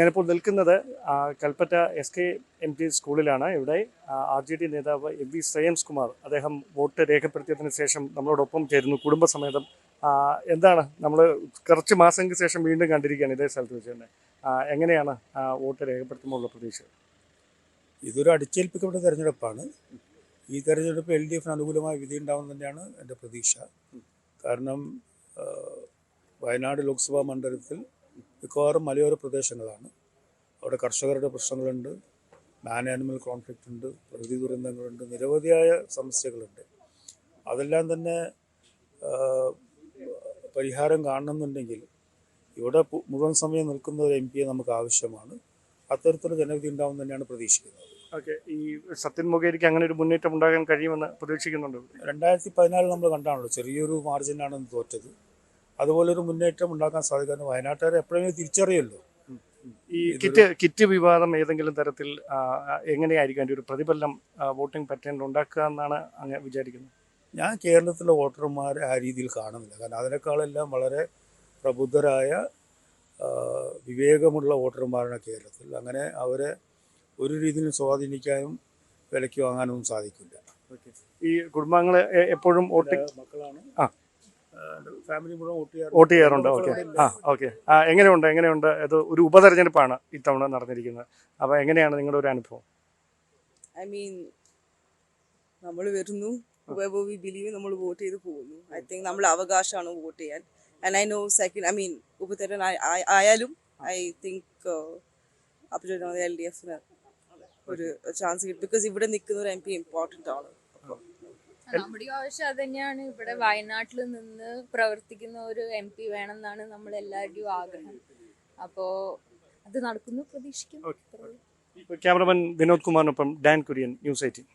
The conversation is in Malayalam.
ഞാനിപ്പോൾ നിൽക്കുന്നത് Kalpetta S K M T സ്കൂളിലാണ്. ഇവിടെ ആർ ജെ ഡി നേതാവ് എം വി ശ്രേയംസ് കുമാർ അദ്ദേഹം വോട്ട് രേഖപ്പെടുത്തിയതിന് ശേഷം നമ്മളോടൊപ്പം ചേരുന്നു. കുടുംബസമേതം. എന്താണ്? നമ്മൾ കുറച്ച് മാസങ്ങൾക്ക് ശേഷം വീണ്ടും കണ്ടിരിക്കുകയാണ് ഇതേ സ്ഥലത്ത് വെച്ച് തന്നെ. എങ്ങനെയാണ് വോട്ട് രേഖപ്പെടുത്തുമ്പോൾ ഉള്ള പ്രതീക്ഷ? ഇതൊരു അടിച്ചേൽപ്പിക്കപ്പെട്ട തെരഞ്ഞെടുപ്പാണ്. ഈ തെരഞ്ഞെടുപ്പ് എൽ ഡി എഫിന് അനുകൂലമായ വിധി ഉണ്ടാവും തന്നെയാണ് എന്റെ പ്രതീക്ഷ. കാരണം വയനാട് ലോക്സഭാ മണ്ഡലത്തിൽ മിക്കവാറും മലയോര പ്രദേശങ്ങളാണ്. അവിടെ കർഷകരുടെ പ്രശ്നങ്ങളുണ്ട് മാൻ ആനിമൽ കോൺഫ്ലിക്റ്റ് ഉണ്ട് പ്രകൃതി ദുരന്തങ്ങളുണ്ട് നിരവധിയായ സമസ്യകളുണ്ട്. അതെല്ലാം തന്നെ പരിഹാരം കാണണമെന്നുണ്ടെങ്കിൽ ഇവിടെ മുഴുവൻ സമയം നിൽക്കുന്ന ഒരു എം പിയെ നമുക്ക് ആവശ്യമാണ്. അത്തരത്തിലുള്ള ജനവിധി ഉണ്ടാവും തന്നെയാണ് പ്രതീക്ഷിക്കുന്നത്. ഓക്കെ ഈ സത്യൻ മുഖേരിക്ക് അങ്ങനെ ഒരു മുന്നേറ്റം ഉണ്ടാകാൻ കഴിയുമെന്ന് പ്രതീക്ഷിക്കുന്നുണ്ട്? രണ്ടായിരത്തി പതിനാല് നമ്മൾ കണ്ടാണല്ലോ ചെറിയൊരു മാർജിനാണ് തോറ്റത്. അതുപോലെ ഒരു മുന്നേറ്റം ഉണ്ടാക്കാൻ സാധിക്കാൻ വയനാട്ടുകാരെ എപ്പോഴെങ്കിലും തിരിച്ചറിയല്ലോ. ഈ കിറ്റ് കിറ്റ് വിവാദം ഏതെങ്കിലും തരത്തിൽ എങ്ങനെയായിരിക്കും അതിന്റെ ഒരു പ്രതിഫലനം വോട്ടിംഗ് പാറ്റേൺ ഉണ്ടാക്കുക എന്നാണ് അങ്ങ് വിചാരിക്കുന്നത്? ഞാൻ കേരളത്തിലെ വോട്ടർമാരെ ആ രീതിയിൽ കാണുന്നില്ല. കാരണം അതിനേക്കാളെല്ലാം വളരെ പ്രബുദ്ധരായ വിവേകമുള്ള വോട്ടർമാരാണ് കേരളത്തിൽ. അങ്ങനെ അവരെ ഒരു രീതിയിലും സ്വാധീനിക്കാനും വിലയ്ക്ക് വാങ്ങാനൊന്നും സാധിക്കില്ല. ഈ കുടുംബാംഗങ്ങളെ എപ്പോഴും വോട്ടിംഗ് മക്കളാണ്. ആ. ഫാമിലി മുഴുവൻ വോട്ട് ചെയ്യാറുണ്ട്. ഓക്കെ. ആ ഓക്കെ. ആ എങ്ങനെയുണ്ട് എങ്ങനെയുണ്ട്? ഇത് ഒരു ഉപതെരഞ്ഞെടുപ്പാണ് ഇത്തവണ നടന്നിരിക്കുന്നത്. അപ്പോൾ എങ്ങനെയാണ് നിങ്ങളുടെ ഒരു അനുഭവം? ഐ മീൻ നമ്മൾ വരുന്നു we believe നമ്മൾ വോട്ട് ചെയ്ത് പോകുന്നു. ഐ തിങ്ക് നമ്മൾ അവകാശമാണ് വോട്ട് ചെയ്യാൻ. And I know second I mean ഉപതെരൻ ആയാലും ഐ തിങ്ക് അപ്പോൾ എൽ ഡി എഫിന് ഒരു ചാൻസ് കിട്ടും. ബിക്കോസ് ഇവിടെ നിൽക്കുന്ന ഒരു എം പി ഇമ്പോർട്ടന്റ് ആണ്. നമ്മുടെ ആവശ്യം അത് തന്നെയാണ് ഇവിടെ വയനാട്ടിൽ നിന്ന് പ്രവർത്തിക്കുന്ന ഒരു എം പി വേണമെന്നാണ് നമ്മൾ എല്ലാവരുടെയും ആഗ്രഹം. അപ്പോ അത് നടക്കുന്നു പ്രതീക്ഷിക്കുന്നു. ക്യാമറമാൻ വിനോദ് കുമാറിനൊപ്പം ഡാൻ കുര്യൻ ന്യൂസ് എയ്റ്റീൻ.